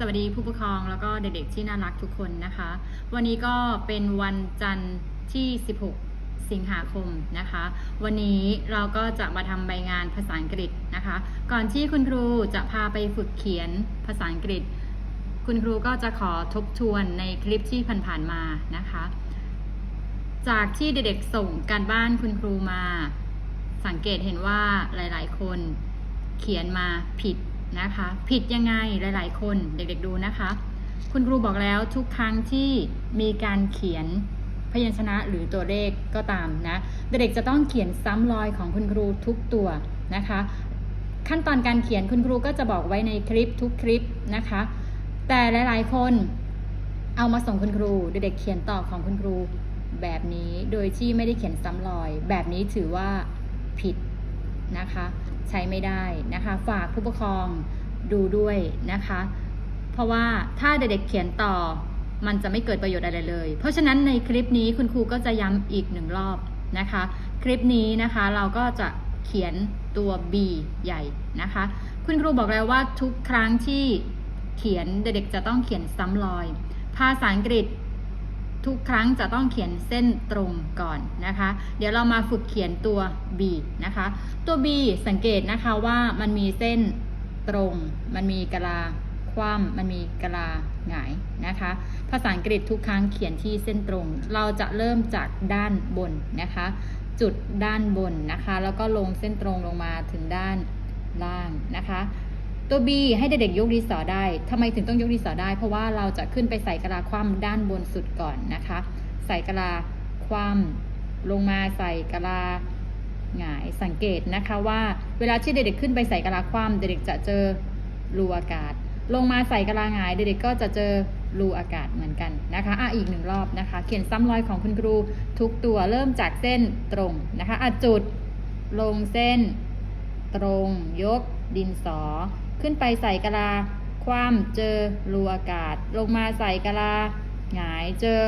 สวัสดีผู้ปกครองแล้วก็เด็กๆที่น่ารักทุกคนนะคะ วันนี้ก็เป็นวันจันทร์ที่ 16 สิงหาคมนะคะ วันนี้เราก็จะมาทำใบงานภาษาอังกฤษนะคะ ก่อนที่คุณครูจะพาไปฝึกเขียนภาษาอังกฤษ คุณครูก็จะขอทบทวนในคลิปที่ผ่านๆมานะคะ จากที่เด็กๆส่งการบ้านคุณครูมา สังเกตเห็นว่าหลายๆ คนเขียนมาผิด นะคะ ผิดยังไงหลาย ๆ คนเด็ก ๆ ดูนะคะ คุณครูบอกแล้วทุกครั้งที่มีการเขียนพยัญชนะหรือตัวเลขก็ตามนะ เด็กๆจะต้องเขียนซ้ำรอยของคุณครูทุกตัวนะคะ ขั้นตอนการเขียนคุณครูก็จะบอกไว้ในคลิปทุกคลิปนะคะ แต่หลาย ๆ คนเอามาส่งคุณครู เด็กๆเขียนตอบของคุณครูแบบนี้โดยที่ไม่ได้เขียนซ้ำรอย แบบนี้ถือว่าผิด นะคะ ใช้ไม่ได้นะคะ ฝากผู้ปกครองดูด้วยนะคะ เพราะว่าถ้าเด็กๆเขียนต่อมันจะไม่เกิดประโยชน์อะไรเลย เพราะฉะนั้นในคลิปนี้คุณครูก็จะย้ำอีกหนึ่งรอบนะคะ คลิปนี้นะคะเราก็จะเขียนตัว B ใหญ่นะคะ คุณครูบอกแล้วว่าทุกครั้งที่เขียนเด็กๆจะต้องเขียนซ้ำรอย ภาษาอังกฤษ ทุกครั้งจะต้องเขียนเส้นตรงก่อนนะคะ เดี๋ยวเรามาฝึกเขียนตัว B นะคะ ตัว B สังเกตนะคะว่ามันมีเส้นตรง มันมีกะลาคว่ำมันมีกะลาหงายนะคะ ภาษาอังกฤษทุกครั้งเขียนที่เส้นตรง เราจะเริ่มจากด้านบนนะคะ จุดด้านบนนะคะ แล้วก็ลงเส้นตรงลงมาถึงด้านล่างนะคะ ตัว B ให้เด็กๆยกดีสอได้ทำไมถึงต้องยกดีสอได้ เพราะว่าเราจะขึ้นไปใส่กระลาคว่ำด้านบนสุดก่อนนะคะ ใส่กระลาคว่ำลงมาใส่กระลาหงายสังเกตนะคะว่าเวลาที่เด็กๆขึ้นไปใส่กระลาคว่ำเด็กๆจะเจอรูอากาศ ลงมาใส่กระลาหงายเด็กๆก็จะเจอรูอากาศเหมือนกันนะคะอะอีกหนึ่งรอบนะคะ เขียนซ้ำรอยของคุณครูทุกตัวเริ่มจากเส้นตรงนะคะอะจุดลงเส้น ตรงยกดินสอ ขึ้นไปใส่กะลา คว่ำเจอรูอากาศ ลงมาใส่กะลา หงายเจอ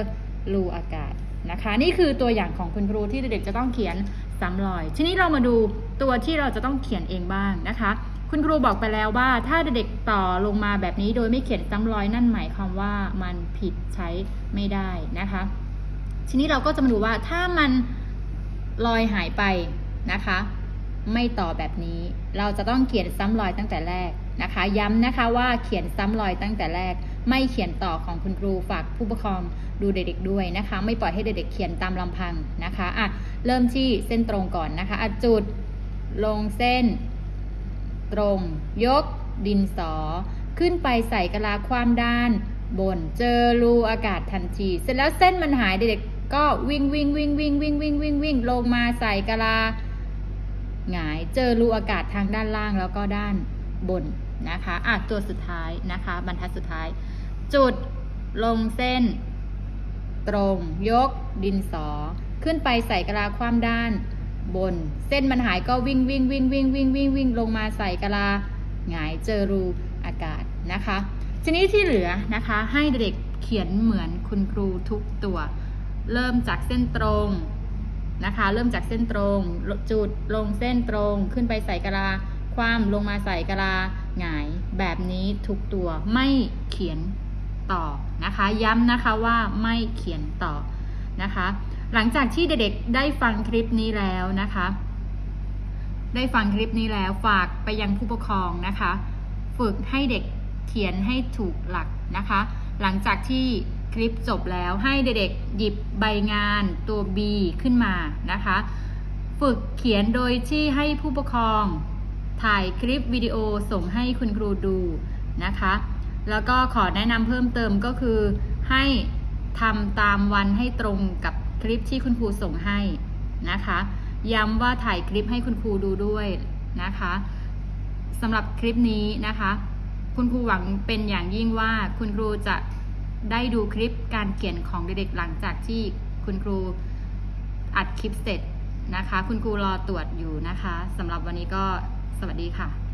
รูอากาศนะคะ นี่คือตัวอย่างของคุณครูที่เด็กๆจะต้องเขียนซ้ำรอย ทีนี้เรามาดูตัวที่เราจะต้องเขียนเองบ้างนะคะ คุณครูบอกไปแล้วว่า ถ้าเด็กๆต่อลงมาแบบนี้โดยไม่เขียนซ้ำรอยนั่นหมายความว่ามันผิดใช้ไม่ได้นะคะ ทีนี้เราก็จะมาดูว่าถ้ามันลอยหายไปนะคะ ไม่ต่อแบบนี้ เราจะต้องเขียนซ้ำรอยตั้งแต่แรกนะคะ ย้ำนะคะว่าเขียนซ้ำรอยตั้งแต่แรก ไม่เขียนต่อของคุณครูฝากผู้ปกครองดูเด็กๆด้วยนะคะ ไม่ปล่อยให้เด็กๆเขียนตามลำพังนะคะอะเริ่มที่เส้นตรงก่อนนะคะอะจุดลงเส้น ตรง ยก ดินสอ ขึ้นไปใส่กะลาความด้าน บนเจอรูอากาศทันที เสร็จแล้วเส้นมันหายเด็กๆก็วิ่งวิ่งวิ่งวิ่งวิ่งวิ่งวิ่งวิ่งลงมาใส่กะลา หงายเจอรูอากาศทางด้านล่างแล้วก็ด้านบนนะคะอะตัวสุดท้ายนะคะ บรรทัดสุดท้าย จุดลงเส้น ตรง ยก ดินสอ ขึ้นไปใส่กระลาความด้านบน เส้นมันหายก็วิ่งวิ่งวิ่งวิ่งวิ่งวิ่งวิ่งลงมาใส่กระลาหงายเจอรูอากาศนะคะ ทีนี้ที่เหลือนะคะให้เด็กเขียนเหมือนคุณครูทุกตัว เริ่มจากเส้นตรง นะคะ เริ่มจากเส้นตรง จุดลงเส้นตรง ขึ้นไปใส่กะลาความลงมาใส่กะลาหงาย แบบนี้ทุกตัวไม่เขียนต่อนะคะ ย้ำนะคะว่าไม่เขียนต่อนะคะ หลังจากที่เด็กๆได้ฟังคลิปนี้แล้วนะคะ ได้ฟังคลิปนี้แล้วฝากไปยังผู้ปกครองนะคะ ฝึกให้เด็กเขียนให้ถูกหลักนะคะ หลังจากที่ คลิปจบแล้วให้เด็กๆหยิบใบงานตัว B ขึ้นมานะคะ ฝึกเขียนโดยที่ให้ผู้ปกครอง ถ่ายคลิปวิดีโอส่งให้คุณครูดูนะคะ แล้วก็ขอแนะนำเพิ่มเติมก็คือ ให้ทำตามวันให้ตรงกับคลิปที่คุณครูส่งให้นะคะ ย้ำว่าถ่ายคลิปให้คุณครูดูด้วยนะคะสำหรับคลิปนี้นะคะ คุณครูหวังเป็นอย่างยิ่งว่าคุณครูจะ ได้ดูคลิปการเขียนของเด็กๆหลังจากที่คุณครูอัดคลิปเสร็จนะคะ คุณครูรอตรวจอยู่นะคะสำหรับวันนี้ก็สวัสดีค่ะ